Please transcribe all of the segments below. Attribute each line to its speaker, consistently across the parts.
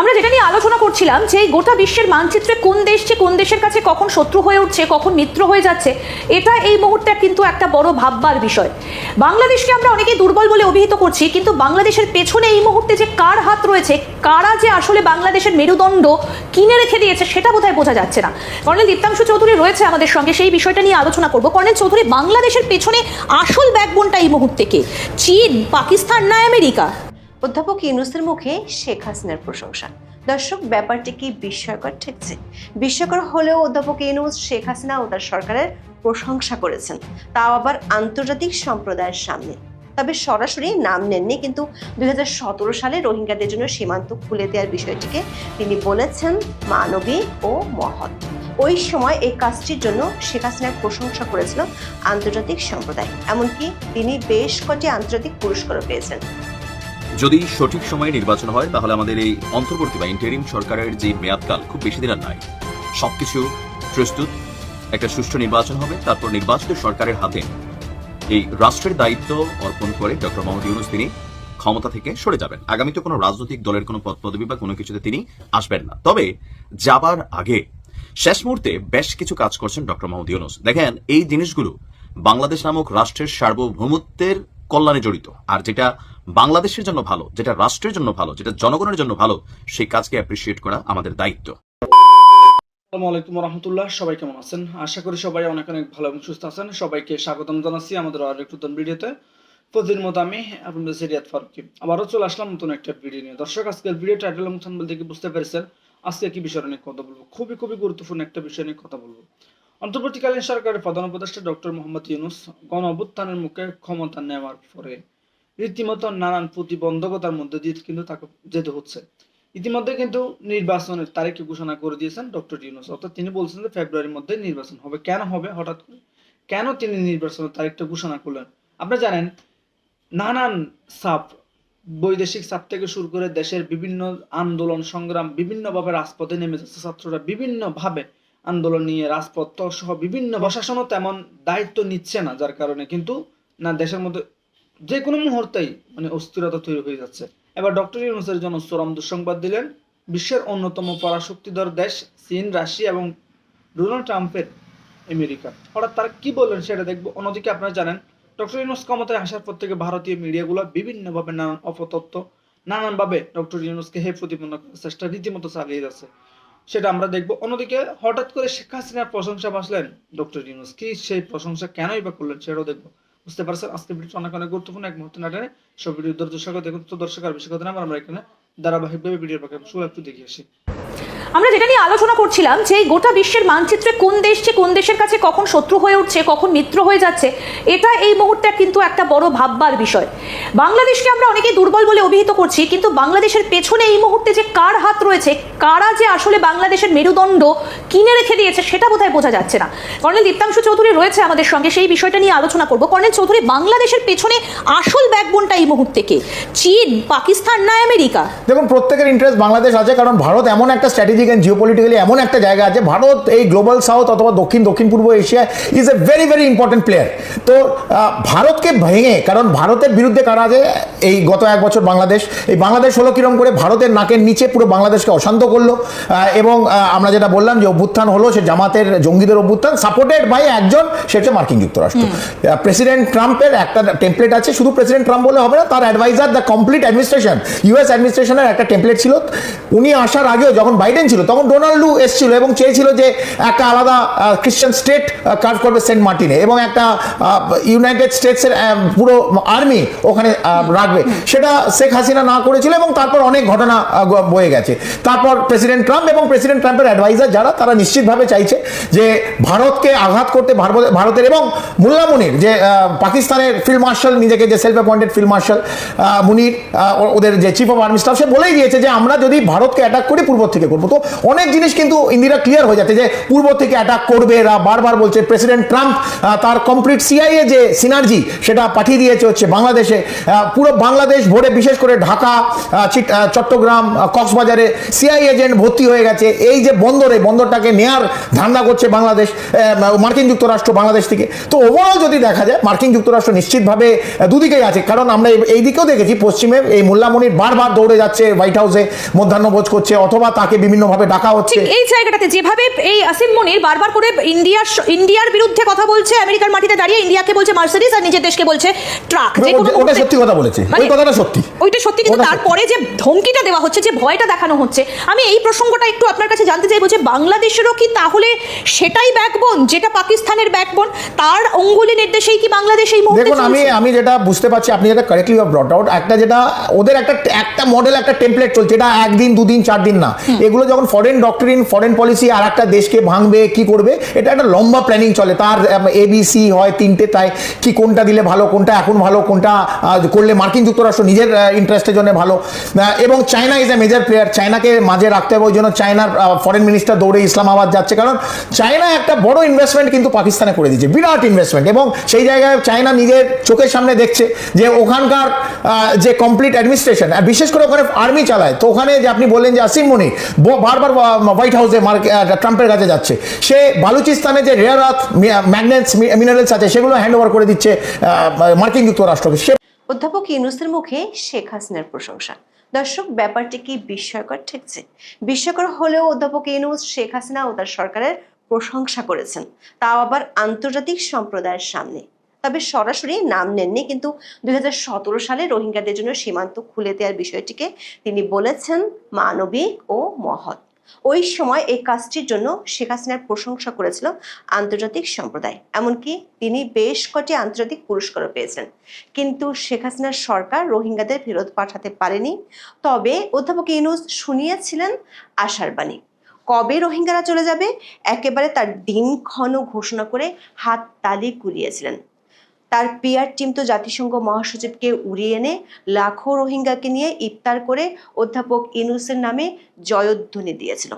Speaker 1: আমরা যেটা নিয়ে আলোচনা করছিলাম, যে গোটা বিশ্বের মানচিত্রে কোন দেশ যে কোন দেশের কাছে কখন শত্রু হয়ে উঠছে, কখন মিত্র হয়ে যাচ্ছে, এটা এই মুহূর্তে কিন্তু একটা বড় ভাববার বিষয়। বাংলাদেশকে আমরা অনেকেই দুর্বল বলে অভিহিত করছি, কিন্তু বাংলাদেশের পেছনে এই মুহূর্তে যে কার হাত রয়েছে, কারা যে আসলে বাংলাদেশের মেরুদণ্ড কিনে রেখে দিয়েছে, সেটা বোধহয় বোঝা যাচ্ছে না। কর্নেল দীপ্তাংশু চৌধুরী রয়েছে আমাদের সঙ্গে, সেই বিষয়টা নিয়ে আলোচনা করব। কর্নেল চৌধুরী, বাংলাদেশের পেছনে আসল ব্যাকবোনটা এই মুহূর্তে কে? চীন, পাকিস্তান না আমেরিকা?
Speaker 2: অধ্যাপক ইউনুসের মুখে শেখ হাসিনার প্রশংসা। দর্শক, ব্যাপারটি কি বিস্ময়কর? ঠেকছে বিস্ময়কর হলেও অধ্যাপক ইউনুস শেখ হাসিনা ও তার সরকারের প্রশংসা করেছেন। তাও আবার আন্তর্জাতিক সম্প্রদায়ের সামনে। তবে সরাসরি নাম নেননি, কিন্তু দু হাজার সতেরো সালে রোহিঙ্গাদের জন্য সীমান্ত খুলে দেওয়ার বিষয়টিকে তিনি বলেছেন মানবিক ও মহৎ। ওই সময় এই কাজটির জন্য শেখ হাসিনার প্রশংসা করেছিল আন্তর্জাতিক সম্প্রদায়। এমনকি তিনি বেশ কটি আন্তর্জাতিক পুরস্কারও পেয়েছেন।
Speaker 3: যদি সঠিক সময়ে নির্বাচন হয়, তাহলে আমাদের এই অন্তর্বর্তী বা ইন্টারিম সরকারের যে মেয়াদকাল, খুব বেশি দিন আর নাই। সবকিছু প্রস্তুত, একটা সুষ্ঠু নির্বাচন হবে, তারপর নির্বাচিত সরকারের হাতে এই রাষ্ট্রের দায়িত্ব অর্পণ করে ডক্টর মোহাম্মদ ইউনুস তিনি ক্ষমতা থেকে সরে যাবেন। আগামীতে কোনো রাজনৈতিক দলের কোনো পদ, পদবি বা কোনো কিছুতে তিনি আসবেন না। তবে যাবার আগে শেষ মুহূর্তে বেশ কিছু কাজ করছেন ডক্টর মোহাম্মদ ইউনুস। দেখেন, এই জিনিসগুলো বাংলাদেশ নামক রাষ্ট্রের সার্বভৌমত্বের কল্যাণে জড়িত। আর যেটা বাংলাদেশের জন্য ভালো, যেটা রাষ্ট্রের জন্য ভালো, যেটা জনগণের জন্য ভালো, সেই কাজকে অ্যাপ্রিসিয়েট করা আমাদের দায়িত্ব।
Speaker 4: আসসালামু আলাইকুম রহমতুল্লাহ সবাই কেমন আছেন? আশা করি সবাই অনেক অনেক ভালো এবং সুস্থ আছেন। সবাইকে স্বাগতম জানাচ্ছি আমাদের আর ভিডিওতে। মতো আমি আপনাদের সিরিয়াত ফারুকি। আবারও চলে আসলাম নতুন একটা ভিডিও নিয়ে। দর্শক, আজকের ভিডিও টাইটেল বুঝতে পেরেছেন আজকে কি বিষয় নিয়ে কথা বলব। খুবই খুবই গুরুত্বপূর্ণ একটা বিষয় নিয়ে কথা বলব। অন্তর্বর্তীকালীন সরকারের প্রধান উপদেষ্টা ডক্টর মোহাম্মদ ইউনুস গণ অভ্যুত্থানের মুখে ক্ষমতা নেওয়ার পরে রীতিমতো নানান প্রতিবন্ধকতার মধ্যে দিয়ে কিন্তু তাকে যেতে হচ্ছে। ইতিমধ্যে কিন্তু নির্বাচনের তারিখ ঘোষণা করে দিয়েছেন ডক্টর ইউনুস। অর্থাৎ তিনি বলছেন যে ফেব্রুয়ারির মধ্যে নির্বাচন হবে। কেন হবে? হঠাৎ করে। কেন তিনি নির্বাচনের তারিখটা ঘোষণা করলেন? আপনারা জানেন, নানান সাপ, বৈদেশিক চাপ থেকে শুরু করে দেশের বিভিন্ন আন্দোলন সংগ্রাম বিভিন্নভাবে রাজপথে নেমে যাচ্ছে। ছাত্ররা বিভিন্নভাবে আন্দোলন নিয়ে, রাজপথ সহ বিভিন্ন প্রশাসনও তেমন দায়িত্ব নিচ্ছে না, যার কারণে কিন্তু না দেশের মধ্যে যে কোনো মুহূর্তেই মানে অস্থিরতা তৈরি হয়ে যাচ্ছে। এবার ডক্টর ইউনুসের জন্য চরম দুঃসংবাদ দিলেন। বিশ্বের অন্যতম পরাশক্তিধর দেশ চীন, রাশিয়া এবং ডোনাল্ড ট্রাম্পের আমেরিকা। হঠাৎ তারা কি বললেন সেটা দেখব। অন্যদিকে আপনারা জানেন, ডক্টর ইউনুস ক্ষমতায় আসার পর থেকে ভারতীয় মিডিয়াগুলো বিভিন্নভাবে নানান অপতত্ত্ব নানানভাবে ডক্টর ইউনুসকে হে প্রতিপন্ন চেষ্টা রীতিমতো চালিয়ে যাচ্ছে। সেটা আমরা দেখব। অন্যদিকে হঠাৎ করে শেখ হাসিনার প্রশংসা বাসলেন ডক্টর ইউনুস। কি সেই প্রশংসা কেনই বা করলেন সেটাও দেখব। বুঝতে পারছেন? আজকে ভিডিওটা অনেক অনেক গুরুত্বপূর্ণ। এক মুহূর্ত না টেনে সব ভিডিও দর্শক দেখুন তো দর্শক আর বেশি কথা না আমরা এখানে ধারাবাহিকভাবে ভিডিওর পাখি শুরু একটু দেখে আসি।
Speaker 1: আমরা যেটা নিয়ে আলোচনা করছিলাম যে গোটা বিশ্বের মানচিত্রে কোন দেশ যে কোন দেশের কাছে কখন শত্রু হয়ে উঠছে, কখন মিত্র হয়ে যাচ্ছে, এটা এই মুহূর্তে কিন্তু একটা বড় ভাববার বিষয়। বাংলাদেশকে আমরা অনেকেই দুর্বল বলে অভিহিত করছি, কিন্তু বাংলাদেশের পেছনে এই মুহূর্তে যে কার হাত রয়েছে, কারা যে আসলে বাংলাদেশের মেরুদণ্ড কিনে রেখে দিয়েছে, সেটা বোধহয় বোঝা যাচ্ছে না। কর্নেল দীপ্তাংশু চৌধুরী রয়েছে আমাদের সঙ্গে, সেই বিষয়টা নিয়ে আলোচনা করব। কর্নেল চৌধুরী, বাংলাদেশের পেছনে আসল ব্যাকবোনটা এই মুহূর্তে কে? চীন, পাকিস্তান না আমেরিকা?
Speaker 5: দেখুন, প্রত্যেকের ইন্টারেস্ট বাংলাদেশ আছে, কারণ ভারত এমন একটা স্ট্র্যাটেজিক অ্যান্ড জিওপলিটিক্যালি এমন একটা জায়গা আছে ভারত এই গ্লোবাল সাউথ অথবা দক্ষিণ দক্ষিণ পূর্ব Asia is a very very important player তো ভারতকে ভেঙে কারণ ভারতের বিরুদ্ধে কারা আছে এই গত এক বছর বাংলাদেশ এই বাংলাদেশ হলো কিরম করে ভারতের নাকের নিচে পুরো বাংলাদেশকে অশান্ত করল এবং আমরা যেটা বললাম যে অভ্যুত্থান হলো সে জামাতের জঙ্গিদের অভ্যুত্থান সাপোর্টেড বাই একজন সে হচ্ছে মার্কিন যুক্তরাষ্ট্র। প্রেসিডেন্ট ট্রাম্পের একটা টেমপ্লেট আছে শুধু প্রেসিডেন্ট ট্রাম্প বলে হবে না তার adviser the complete administration US অ্যাডমিনিস্ট্রেশনের একটা টেমপ্লেট ছিল। উনি আসার আগেও যখন বাইডেন ছিল। তখন ডোনাল্ডু এসেছিল এবং চেয়েছিল যে একটা আলাদা খ্রিস্টান স্টেট কার্ভ করবে সেন্ট মার্টিনে এবং একটা ইউনাইটেড স্টেটসের পুরো আর্মি ওখানে রাখবে। সেটা শেখ হাসিনা না করেছিল এবং তারপর অনেক ঘটনা বয়ে গেছে। তারপর প্রেসিডেন্ট ট্রাম্প এবং প্রেসিডেন্ট ট্রাম্পের অ্যাডভাইজার যারা, তারা নিশ্চিতভাবে চাইছে যে ভারতকে আঘাত করতে ভারতের এবং মুল্লা মুনির যে পাকিস্তানের ফিল্ড মার্শাল, নিজেকে যে self appointed field marshal Munir ওদের যে চিফ অফ আর্মি স্টাফ সে বলেই দিয়েছে যে আমরা যদি ভারতকে অ্যাটাক করি, পূর্ব থেকে করব। তো অনেক জিনিস কিন্তু ইন্দিরা ক্লিয়ার হয়ে যাচ্ছে যে, পূর্ব থেকে অ্যাটাক করবে এরা, বারবার বলছে হচ্ছে প্রেসিডেন্ট ট্রাম্প তার কমপ্লিট সিআইএ যে সিনার্জি, সেটা পাঠিয়ে দিয়েছে হচ্ছে বাংলাদেশে। পুরো বাংলাদেশ ভরে বিশেষ করে ঢাকা চট্টগ্রাম কক্সবাজারে সিআই এজেন্ট ভর্তি হয়ে গেছে। এই যে বন্দরে বন্দরটাকে নেয়ার ধান্দা করছে বাংলাদেশ মার্কিন যুক্তরাষ্ট্র বাংলাদেশ থেকে। তো ওভারঅল যদি দেখা যায়, মার্কিন যুক্তরাষ্ট্র নিশ্চিতভাবে দুদিকেই আছে। কারণ আমরা এই- এই দিকেও দেখেছি, পশ্চিমে এই মোল্লামণির বারবার দৌড়ে যাচ্ছে হোয়াইট হাউসে মধ্যাহ্নভোজ করছে, অথবা তাকে বিভিন্নভাবে ডাকা হচ্ছে।
Speaker 1: এই জায়গাটাতে যেভাবে এই আসিম মনির বারবার করে ইন্ডিয়ার স- ইন্ডিয়ার বিরুদ্ধে কথা বলছে আমেরিকার মাটিতে দাঁড়িয়ে ইন্ডিয়াকে বলছে মার্সিডিজ আর নিজের দেশকে বলছে ট্রাক। যে কোনো
Speaker 5: ওটা সত্যি কথা বলেছে।
Speaker 1: মানে-
Speaker 5: ওই কথাটা সত্যি।
Speaker 1: ওইটা সত্যি কিন্তু তারপরে যে ধমকিটা দেওয়া হচ্ছে যে ভয়টা দেখানো হচ্ছে আমি এই প্রসঙ্গটা একটু আপনার কাছে জানতে চাইব যে বাংলাদেশেরও কি তাহলে সেটাই ব্যাকবোন যেটা পাকিস্তানের ব্যাকবোন তার অঙ্গুলি নির্দেশেই কি বাংলাদেশ এই মুহূর্তে
Speaker 5: দেখুন আমি আমি যেটা বুঝতে পারছি আপনি যেটা কারেক্টলি ব্রট আউট একটা যেটা ওদের একটা একটা মডেল একটা টেমপ্লেট চলছে এটা একদিন দুদিন চার দিন না এগুলো যখন ফরেন ডক্টরিন ফরেন পলিসি আর একটা দেশকে ভাঙবে কি করবে এটা একটা লম্বা প্ল্যানিং চলে। তার এবিসি হয় তিনটে, তাই কি কোনটা দিলে ভালো, কোনটা এখন ভালো, কোনটা করলে মার্কিন যুক্তরাষ্ট্র নিজের ইন্টারেস্টের জন্য ভালো। এবং China is a major player চায়নাকে মাঝে রাখতে হবে, ওই জন্য চায়নার ফরেন মিনিস্টার দৌড়ে ইসলামাবাদ যাচ্ছে। কারণ চায়না একটা বড় ইনভেস্টমেন্ট কিন্তু পাকিস্তানে করে দিচ্ছে বিরাট ইনভেস্টমেন্ট এবং সেই জায়গায় চায়না নিজের চোখের সামনে দেখছে যে ওখানকার যে কমপ্লিট অ্যাডমিনিস্ট্রেশন আর বিশেষ করে ওখানে আর্মি চালায়। তো ওখানে যে আপনি বললেন যে আসিম মনি বারবার হোয়াইট হাউসে ট্রাম্পের কাছে যাচ্ছে। সে বালুচিস্তানে যে রেয়ার আর্থ ম্যাগনেটস মিনারেলস আছে, সেগুলো হ্যান্ড ওভার করে দিচ্ছে মার্কিন যুক্তরাষ্ট্রকে
Speaker 2: অধ্যাপক ইউনুসের মুখে শেখ হাসিনার প্রশংসা। দর্শক, ব্যাপারটি কি বিস্ময়কর? ঠেকছে বিস্ময়কর হলেও অধ্যাপক ইউনুস শেখ হাসিনা ও তার সরকারের প্রশংসা করেছেন। তাও আবার আন্তর্জাতিক সম্প্রদায়ের সামনে। তবে সরাসরি নাম নেননি, কিন্তু দুই হাজার সতেরো সালে রোহিঙ্গাদের জন্য সীমান্ত খুলে দেওয়ার বিষয়টিকে তিনি বলেছেন মানবিক ও মহৎ। ওই সময় এই কাজটির জন্য শেখ হাসিনার প্রশংসা করেছিল আন্তর্জাতিক সম্প্রদায়। এমনকি তিনি বেশ কটি আন্তর্জাতিক পুরস্কারও পেয়েছেন। কিন্তু শেখ হাসিনার সরকার রোহিঙ্গাদের ফেরত পাঠাতে পারেনি। তবে অধ্যাপক ইউনুস শুনিয়েছিলেন আশার বাণী। কবে রোহিঙ্গারা চলে যাবে? একেবারে তার দিনক্ষণ ঘোষণা করে হাত তালি কুলিয়েছিলেন। তার পিয়ার টিম তো জাতিসংঘ মহাসচিবকে উড়িয়ে এনে লাখো রোহিঙ্গাকে নিয়ে ইফতার করে অধ্যাপক ইনুসের নামে জয়ধ্বনি দিয়েছিল।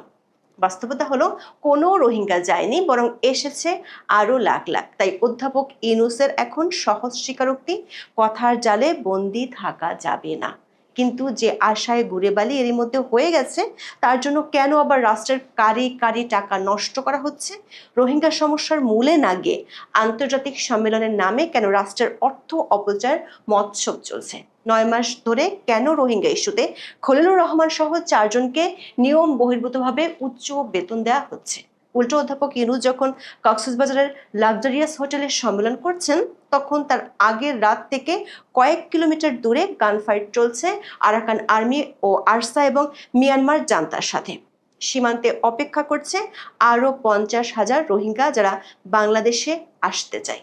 Speaker 2: বাস্তবতা হলো, কোনো রোহিঙ্গা যায়নি, বরং এসেছে আরও লাখ লাখ। তাই অধ্যাপক ইনুসের এখন সহজ স্বীকারোক্তি, কথার জালে বন্দি থাকা যাবে না। কিন্তু যে আশায় ঘুরে বালি এরই মধ্যে হয়ে গেছে, তার জন্য কেন আবার রাষ্ট্রের কারি কারি টাকা নষ্ট করা হচ্ছে? রোহিঙ্গা সমস্যার মূলে না গিয়ে আন্তর্জাতিক সম্মেলনের নামে কেন রাষ্ট্রের অর্থ অপচয়ের মৎসব চলছে? নয় মাস ধরে কেন রোহিঙ্গা ইস্যুতে খলিলুর রহমান সহ চারজনকে নিয়ম বহির্ভূতভাবে উচ্চ বেতন দেওয়া হচ্ছে? উল্টো অধ্যাপক ইনু যখন কক্সবাজারের লাক্সারিয়াস হোটেলে সম্মেলন করছেন তখন তার আগের রাত থেকে কয়েক কিলোমিটার দূরে গানফাইট চলছে আরাকান আর্মি ও আরসা এবং মিয়ানমার জান্তার সাথে। সীমান্তে অপেক্ষা করছে আরও পঞ্চাশ হাজার রোহিঙ্গা যারা বাংলাদেশে আসতে চায়।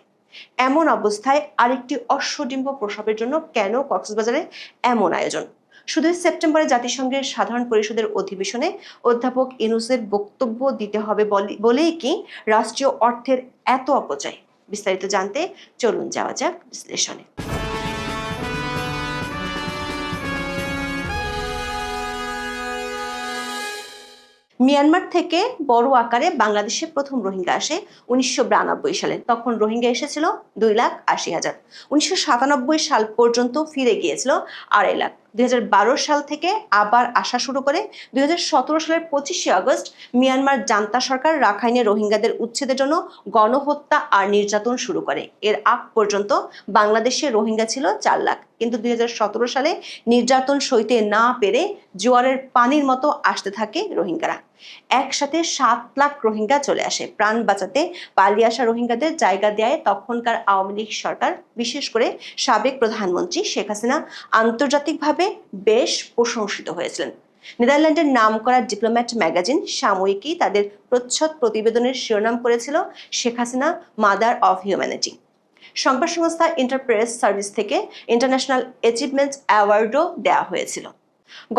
Speaker 2: এমন অবস্থায় আরেকটি অশ্বডিম্ব প্রসবের জন্য কেন কক্সবাজারে এমন আয়োজন? শুধু সেপ্টেম্বরে জাতিসংঘের সাধারণ পরিষদের অধিবেশনে অধ্যাপক ইনুসের বক্তব্য দিতে হবে বলে- বলেই কি রাষ্ট্রীয় অর্থের এত অপচয়? বিস্তারিত জানতে চলুন যাওয়া যাক বিশ্লেষণে। মিয়ানমার থেকে বড় আকারে বাংলাদেশে প্রথম রোহিঙ্গা আসে উনিশশো বিরানব্বই সালে। তখন রোহিঙ্গা এসেছিল দুই লাখ আশি হাজার। উনিশশো সাল পর্যন্ত ফিরে গিয়েছিল আড়াই লাখ। দুই সাল থেকে আবার আসা শুরু করে দুই হাজার সতেরো সালের পঁচিশে আগস্ট মিয়ানমার জান্তা সরকার রাখাইনে রোহিঙ্গাদের উচ্ছেদের জন্য গণহত্যা আর নির্যাতন শুরু করে। এর আগ পর্যন্ত বাংলাদেশে রোহিঙ্গা ছিল চার লাখ। কিন্তু দুই হাজার সতেরো সালে নির্যাতন সইতে না পেরে জোয়ারের পানির মতো আসতে থাকে রোহিঙ্গারা। একসাথে সাত লাখ রোহিঙ্গা চলে আসে। প্রাণ বাঁচাতে পালিয়ে আসা রোহিঙ্গাদের জায়গা দেয় তখনকার আওয়ামী লীগ সরকার, বিশেষ করে সাবেক প্রধানমন্ত্রী শেখ হাসিনা, আন্তর্জাতিকভাবে বেশ প্রশংসিত হয়েছিলেন। নেদারল্যান্ডের নাম করা ডিপ্লোম্যাট ম্যাগাজিন সাময়িকী তাদের প্রচ্ছদ প্রতিবেদনের শিরোনাম করেছিল Sheikh Hasina, mother of humanity. সংবাদ সংস্থা ইন্টারপ্রেস সার্ভিস থেকে ইন্টারন্যাশনাল অ্যাচিভমেন্ট অ্যাওয়ার্ডও দেওয়া হয়েছিল।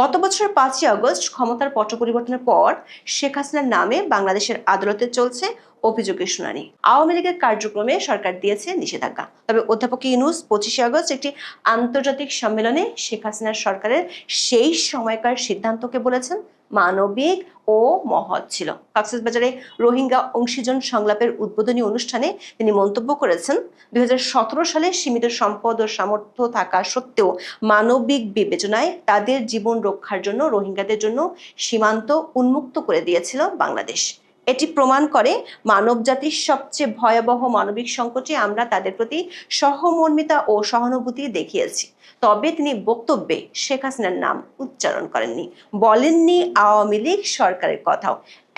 Speaker 2: গত বছরের পাঁচই আগস্ট ক্ষমতার পট পরিবর্তনের পর শেখ হাসিনার নামে বাংলাদেশের আদালতে চলছে অভিযোগের শুনানি। আওয়ামী লীগের কার্যক্রমে সরকার দিয়েছে নিষেধাজ্ঞা। তবে অধ্যাপক ইনুস পঁচিশে আগস্ট একটি আন্তর্জাতিক সম্মেলনে শেখ হাসিনার সরকারের সেই সময়কার সিদ্ধান্তকে বলেছেন। মানবিক ও মহৎ ছিল। কক্সবাজারে রোহিঙ্গা অংশীজন সংলাপের উদ্বোধনী অনুষ্ঠানে তিনি মন্তব্য করেছেন দু হাজার সতেরো সালে সীমিত সম্পদ ও সামর্থ্য থাকা সত্ত্বেও মানবিক বিবেচনায় তাদের জীবন রক্ষার জন্য রোহিঙ্গাদের জন্য সীমান্ত উন্মুক্ত করে দিয়েছিল বাংলাদেশ। এটি প্রমাণ করে মানবজাতির সবচেয়ে ভয়াবহ মানবিক সংকটে আমরা তাদের প্রতি সহমর্মিতা ও সহানুভূতি দেখিয়েছি। তবে তিনি বক্তব্যে শেখ হাসিনার নাম উচ্চারণ করেননি। বলেননি আওয়ামী লীগ সরকারের কথাও।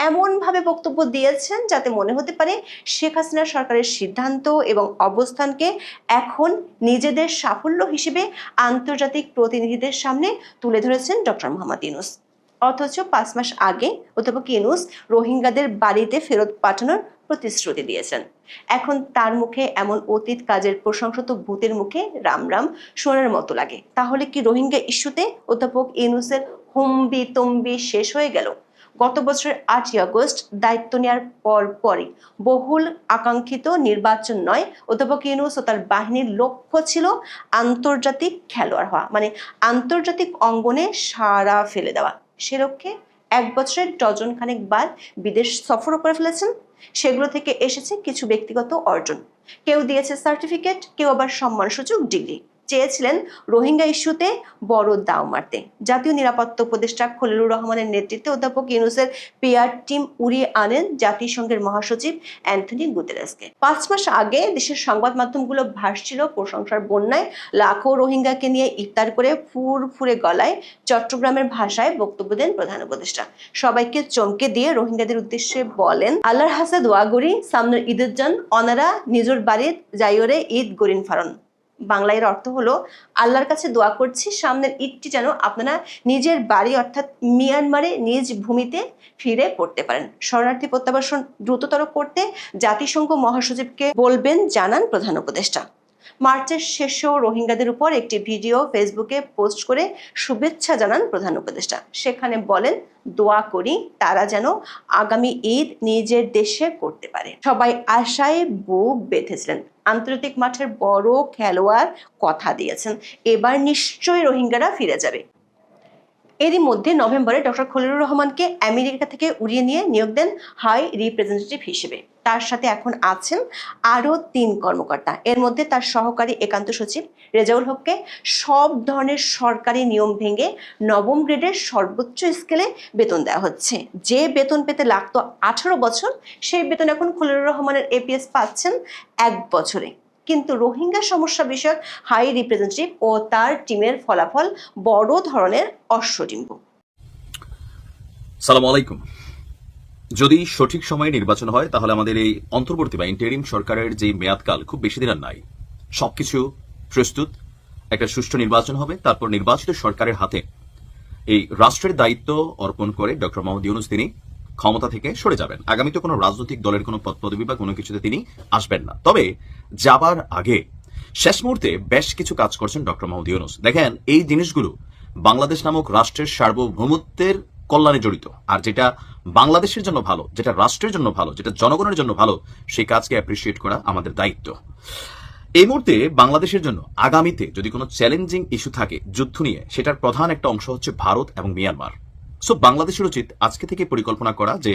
Speaker 2: এমনভাবে বক্তব্য দিয়েছেন যাতে মনে হতে পারে শেখ হাসিনা সরকারের সিদ্ধান্ত এবং অবস্থানকে এখন নিজেদের সাফল্য হিসেবে আন্তর্জাতিক প্রতিনিধিদের সামনে তুলে ধরেছেন ডক্টর মোহাম্মদ ইউনুস। অথচ পাঁচ মাস আগে অধ্যাপক ইউনুস রোহিঙ্গাদের বাড়িতে ফেরত পাঠানোর প্রতিশ্রুতি দিয়েছেন। এখন তার মুখে এমন অতীত কাজের প্রশংসা তো ভূতের মুখে রাম রাম শোনার মতো লাগে। তাহলে কি রোহিঙ্গা ইস্যুতে অধ্যাপক ইউনুসের হুম্বি তম্বি শেষ হয়ে গেল? গত বছরের আটই আগস্ট দায়িত্ব নেওয়ার পর পরই বহুল আকাঙ্ক্ষিত নির্বাচন নয়, অধ্যাপক ইউনুস ও তার বাহিনীর লক্ষ্য ছিল আন্তর্জাতিক খেলোয়াড় হওয়া মানে আন্তর্জাতিক অঙ্গনে সারা ফেলে দেওয়া। সে লক্ষ্যে এক বছরের ডজন খানেক বার বিদেশ সফরও করে ফেলেছেন। সেগুলো থেকে এসেছে কিছু ব্যক্তিগত অর্জন। কেউ দিয়েছে সার্টিফিকেট কেউ আবার সম্মানসূচক ডিগ্রি চেয়েছিলেন রোহিঙ্গা ইস্যুতে বড় দাও মারতে। জাতীয় নিরাপত্তা উপদেষ্টা খলিলুর রহমানের নেতৃত্বে অধ্যাপক ইউনুসের পেয়ার টিম উড়িয়ে আনেন জাতিসংঘের মহাসচিব অ্যান্থনি গুতেরেসকে। পাঁচ মাস আগে দেশের সংবাদ মাধ্যমগুলো ভাসছিল প্রশংসার বন্যায়। লাখো রোহিঙ্গাকে নিয়ে ইফতার করে ফুর ফুরে গলায় চট্টগ্রামের ভাষায় বক্তব্য দেন প্রধান উপদেষ্টা। সবাইকে চমকে দিয়ে রোহিঙ্গাদের উদ্দেশ্যে বলেন, আল্লাহর হাসা দোয়া গড়ি সামনের ঈদের জন অনারা নিজের বাড়ির যাইওরে ঈদ গরিন ফারন। বাংলা এর অর্থ হলো, আল্লাহর কাছে দোয়া করছি, সামনের ঈদটি যেন আপনারা নিজের বাড়ি অর্থাৎ মিয়ানমারে নিজ ভূমিতে ফিরে পড়তে পারেন। শরণার্থী প্রত্যাবাসন দ্রুততর করতে জাতিসংঘ মহাসচিবকে বলবেন, জানান প্রধান উপদেষ্টা। মার্চের শেষেও রোহিঙ্গাদের উপর একটি ভিডিও ফেসবুকে পোস্ট করে শুভেচ্ছা জানান প্রধান উপদেষ্টা। সেখানে বলেন, দোয়া করি তারা যেন আগামী ঈদ নিজের দেশে করতে পারে। সবাই আশায় বুক বেঁধেছিলেন। আন্তর্জাতিক মাঠের বড় খেলোয়াড় কথা দিয়েছেন। এবার নিশ্চয়ই রোহিঙ্গারা ফিরে যাবে। এরই মধ্যে নভেম্বরে ডক্টর খলিলুর রহমানকে আমেরিকা থেকে উড়িয়ে নিয়ে নিয়োগ দেন হাই রিপ্রেজেন্টেটিভ হিসেবে। তার সাথে এখন আছেন আরও তিন কর্মকর্তা। এর মধ্যে তার সহকারী একান্ত সচিব রেজাউল হককে সব ধরনের সরকারি নিয়ম ভেঙে নবম গ্রেডের সর্বোচ্চ স্কেলে বেতন দেওয়া হচ্ছে। যে বেতন পেতে লাগতো আঠারো বছর, সেই বেতন এখন খলিলুর রহমানের এপিএস পাচ্ছেন এক বছরে। কিন্তু রোহিঙ্গা সমস্যা বিষয়ক হাই রিপ্রেজেন্টেটিভ ও তার টিমের ফলাফল বড় ধরনের অশ্বডিম্ব
Speaker 3: সালাম আলাইকুম। যদি সঠিক সময়ে নির্বাচন হয়, তাহলে আমাদের এই অন্তর্বর্তী বা ইন্টারিম সরকারের যে মেয়াদকাল, খুব বেশি দিন আর নাই। সবকিছু প্রস্তুত, একটা সুষ্ঠু নির্বাচন হবে, তারপর নির্বাচিত সরকারের হাতে এই রাষ্ট্রের দায়িত্ব অর্পণ করে ডক্টর মোহাম্মদ ইউনুস তিনি ক্ষমতা থেকে সরে যাবেন। আগামীতে কোনো রাজনৈতিক দলের কোনো পদ, পদবি বা কোনো কিছুতে তিনি আসবেন না। তবে যাবার আগে শেষ মুহূর্তে বেশ কিছু কাজ করছেন ডক্টর মোহাম্মদ ইউনুস। দেখেন, এই জিনিসগুলো বাংলাদেশ নামক রাষ্ট্রের সার্বভৌমত্বের কল্যাণে জড়িত। আর যেটা বাংলাদেশের জন্য ভালো, যেটা রাষ্ট্রের জন্য ভালো, যেটা জনগণের জন্য ভালো, সেই কাজকে অ্যাপ্রিসিয়েট করা আমাদের দায়িত্ব। এই মুহূর্তে বাংলাদেশের জন্য আগামীতে যদি কোনো চ্যালেঞ্জিং ইস্যু থাকে, যুদ্ধ নিয়ে, সেটার প্রধান একটা অংশ হচ্ছে ভারত এবং মিয়ানমার সো বাংলাদেশের উচিত আজকে থেকে পরিকল্পনা করা যে,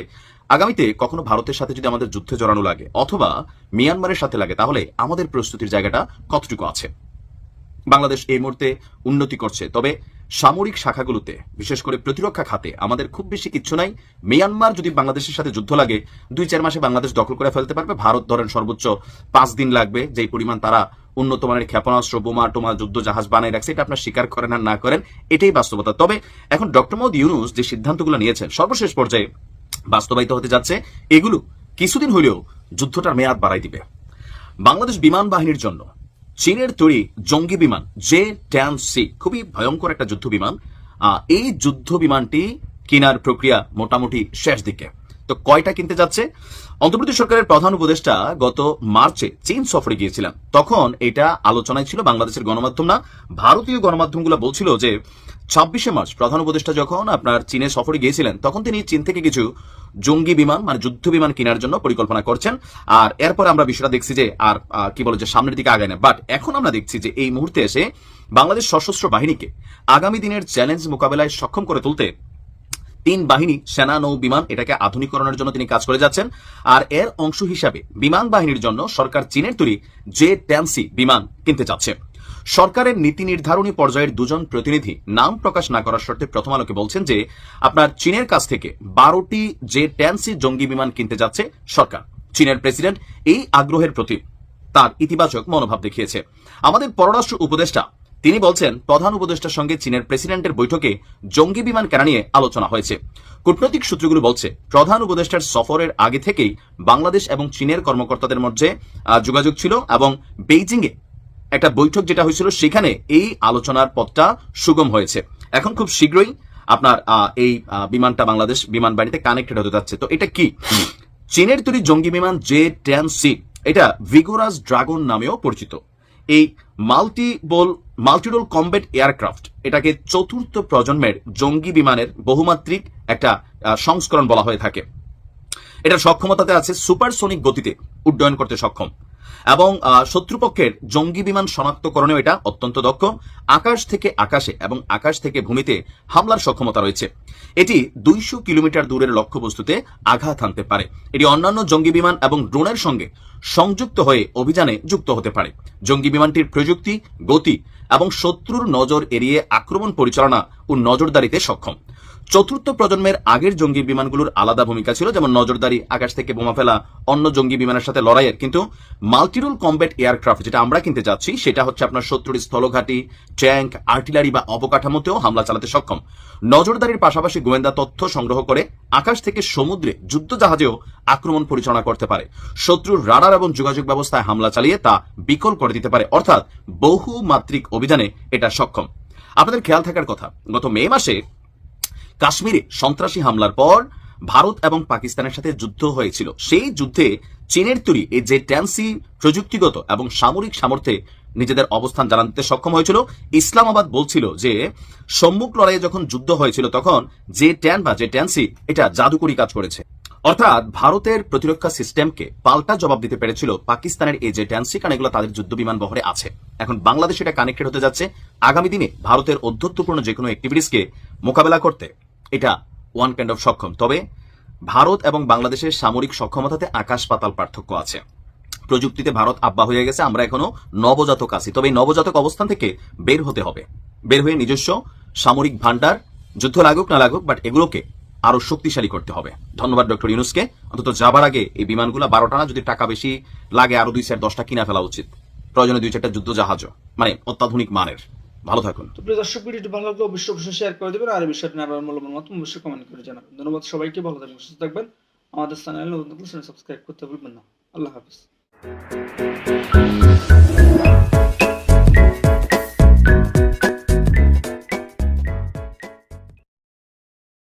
Speaker 3: আগামীতে কখনো ভারতের সাথে যদি আমাদের যুদ্ধে জড়ানো লাগে, অথবা মিয়ানমারের সাথে লাগে, তাহলে আমাদের প্রস্তুতির জায়গাটা কতটুকু আছে? বাংলাদেশ এই মুহূর্তে উন্নতি করছে, তবে সামরিক শাখাগুলোতে, বিশেষ করে প্রতিরক্ষা খাতে, আমাদের খুব বেশি কিচ্ছু নাই। মিয়ানমার যদি বাংলাদেশের সাথে যুদ্ধ লাগে, দুই চার মাসে বাংলাদেশ দখল করে ফেলতে পারবে। ভারত ধরেন সর্বোচ্চ পাঁচ দিন লাগবে, যেই পরিমাণ তারা উন্নত মানের ক্ষেপণাস্ত্র, বোমা, টোমা, যুদ্ধ জাহাজ বানায় রাখছে, এটা আপনার স্বীকার করেন আর না করেন, এটাই বাস্তবতা। তবে এখন ডক্টর মোহাম্মদ ইউনুস যে সিদ্ধান্তগুলো নিয়েছেন, সর্বশেষ পর্যায়ে বাস্তবায়িত হতে যাচ্ছে, এগুলো কিছুদিন হলেও যুদ্ধটার মেয়াদ বাড়াই দিবে। বাংলাদেশ বিমান বাহিনীর জন্য চীনের তৈরি জঙ্গি বিমান, জে ট্যান সি, খুবই ভয়ঙ্কর একটা যুদ্ধ বিমান। এই যুদ্ধ বিমানটি কেনার প্রক্রিয়া মোটামুটি শেষ দিকে। তো কয়টা কিনতে যাচ্ছে? অন্তর্বর্তী সরকারের প্রধান উপদেষ্টা গত মার্চে চীন সফরে গিয়েছিলেন। তখন এটা আলোচনায় ছিল, বাংলাদেশের গণমাধ্যম না, ভারতীয় গণমাধ্যমগুলো বলছিল যে ছাব্বিশে মার্চ প্রধান উপদেষ্টা যখন আপনার চীনে সফরে গিয়েছিলেন, তখন তিনি চীন থেকে কিছু জঙ্গি বিমান মানে যুদ্ধ বিমান কেনার জন্য পরিকল্পনা করছেন। আর এরপর আমরা বিষয়টা দেখছি যে, আর কি বলে যে সামনের দিকে আগায় না। বাট এখন আমরা দেখছি যে এই মুহূর্তে এসে বাংলাদেশ সশস্ত্র বাহিনীকে আগামী দিনের চ্যালেঞ্জ মোকাবেলায় সক্ষম করে তুলতে তিন বাহিনী, সেনা, নৌ, বিমান এটাকে আধুনিকরণের জন্য তিনি কাজ করে যাচ্ছেন। আর এর অংশ হিসাবে বিমান বাহিনীর জন্য সরকার চীনের তৈরি জে ট্যান্সি বিমান কিনতে যাচ্ছে। সরকারের নীতি নির্ধারণী পর্যায়ের দুজন প্রতিনিধি নাম প্রকাশ না করার শর্তে প্রথম আলোকে বলছেন যে, আপনার চীনের কাছ থেকে বারোটি যে ট্যান্সি জঙ্গি বিমান কিনতে যাচ্ছে সরকার। চীনের প্রেসিডেন্ট এই আগ্রহের প্রতি তার ইতিবাচক মনোভাব দেখিয়েছে। আমাদের পররাষ্ট্র উপদেষ্টা, তিনি বলছেন, প্রধান উপদেষ্টার সঙ্গে চীনের প্রেসিডেন্টের বৈঠকে জঙ্গি বিমান কেনা নিয়ে আলোচনা হয়েছে। কূটনৈতিক সূত্রগুলো বলছে, প্রধান উপদেষ্টার সফরের আগে থেকেই বাংলাদেশ এবং চীনের কর্মকর্তাদের মধ্যে যোগাযোগ ছিল এবং বেইজিংয়ে একটা বৈঠক যেটা হয়েছিল, সেখানে এই আলোচনার পথটা সুগম হয়েছে। এখন খুব শীঘ্রই আপনার এই বিমানটা বাংলাদেশ বিমান বাহিনীতে কানেক্টেড হতে যাচ্ছে। তো এটা কি? চীনের তৈরি জঙ্গি বিমান জে টেন সি, এটা ভিগোরাস ড্রাগন নামেও পরিচিত। এই মাল্টিবল মাল্টিরোল কম্বেট এয়ারক্রাফট এটাকে চতুর্থ প্রজন্মের জঙ্গি বিমানের বহুমাত্রিক একটা সংস্করণ বলা হয়ে থাকে। এটার সক্ষমতাতে আছে সুপারসোনিক গতিতে উড্ডয়ন করতে সক্ষম। এবং শত্রুপক্ষের জঙ্গি বিমান শনাক্তকরণেও এটা অত্যন্ত দক্ষ। আকাশ থেকে আকাশে এবং আকাশ থেকে ভূমিতে হামলার সক্ষমতা রয়েছে। এটি দুইশো কিলোমিটার দূরের লক্ষ্যবস্তুতে আঘাত হানতে পারে। এটি অন্যান্য জঙ্গি বিমান এবং ড্রোনের সঙ্গে সংযুক্ত হয়ে অভিযানে যুক্ত হতে পারে। জঙ্গি বিমানটির প্রযুক্তি, গতি এবং শত্রুর নজর এড়িয়ে আক্রমণ পরিচালনা ও নজরদারিতে সক্ষম। চতুর্থ প্রজন্মের আগের জঙ্গি বিমানগুলোর আলাদা ভূমিকা ছিল, যেমন নজরদারি, আকাশ থেকে বোমা ফেলা, অন্য জঙ্গি বিমানের সাথে লড়াইয়ের। কিন্তু মাল্টিরোল কম্ব্যাট এয়ারক্রাফট যেটা আমরা কিনতে যাচ্ছি, সেটা হচ্ছে আপনার শত্রুর স্থলঘাটি, ট্যাঙ্ক, আর্টিলারি বা অবকাঠামোতেও হামলা চালাতে সক্ষম। নজরদারির পাশাপাশি গোয়েন্দা তথ্য সংগ্রহ করে আকাশ থেকে সমুদ্রে যুদ্ধ জাহাজেও আক্রমণ পরিচালনা করতে পারে। শত্রুর রাডার এবং যোগাযোগ ব্যবস্থায় হামলা চালিয়ে তা বিকল করে দিতে পারে। অর্থাৎ বহু মাত্রিক অভিযানে এটা সক্ষম। আপনাদের খেয়াল থাকার কথা, গত মে মাসে কাশ্মীরে সন্ত্রাসী হামলার পর ভারত এবং পাকিস্তানের সাথে যুদ্ধ হয়েছিল। সেই যুদ্ধে চীনের তৈরি, এই যে ট্যান্সি প্রযুক্তিগত এবং সামরিক সামর্থ্যে নিজেদের অবস্থান জানাতে সক্ষম হয়েছিল, ইসলামাবাদ বলছিল যে সম্মুখ লড়াইয়ে যখন যুদ্ধ হয়েছিল তখন যে ট্যান বা যে ট্যান্সি, এটা জাদুকরি কাজ করেছে। অর্থাৎ ভারতের প্রতিরক্ষা সিস্টেমকে পাল্টা জবাব দিতে পেরেছিল পাকিস্তানের এই যে ট্যান্সি কারণ, এগুলো তাদের যুদ্ধ বিমান বহরে আছে। এখন বাংলাদেশ এটা কানেক্টেড হতে যাচ্ছে। আগামী দিনে ভারতের অধ্যত্বপূর্ণ যে কোনো অ্যাক্টিভিটিসকে মোকাবেলা করতে এটা ওয়ান কাইন্ড অফ সক্ষম। তবে ভারত এবং বাংলাদেশের সামরিক সক্ষমতাতে আকাশ পাতাল পার্থক্য আছে। প্রযুক্তিতে ভারত আব্বা হয়ে গেছে, আমরা এখনও নবজাতক আছি। তবে এই নবজাতক অবস্থান থেকে বের হতে হবে। বের হয়ে নিজস্ব সামরিক ভান্ডার যুদ্ধ লাগুক, না লাগুক বাট এগুলোকে আরও শক্তিশালী করতে হবে। ধন্যবাদ ডক্টর ইউনুসকে। অন্তত যাবার আগে এই বিমানগুলো বারোটা না, যদি টাকা বেশি লাগে, আরও দুই চার দশটা কিনা ফেলা উচিত। প্রয়োজনে দুই চারটা যুদ্ধ জাহাজও মানে অত্যাধুনিক মানের। ভালো থাকুন।
Speaker 4: তো দর্শক, ভিডিওটি ভালো লাগলে অবশ্যই অবশ্যই শেয়ার করে দেবেন। আর এই বিষয়টি আপনার মূল্যবান মত অবশ্যই কমেন্ট করে জানাবেন। ধন্যবাদ সবাইকে, ভালো থাকবেন, সুস্থ থাকবেন। আমাদের চ্যানেল নতুন সাবস্ক্রাইব করতে ভুলবেন না। আল্লাহ হাফিজ।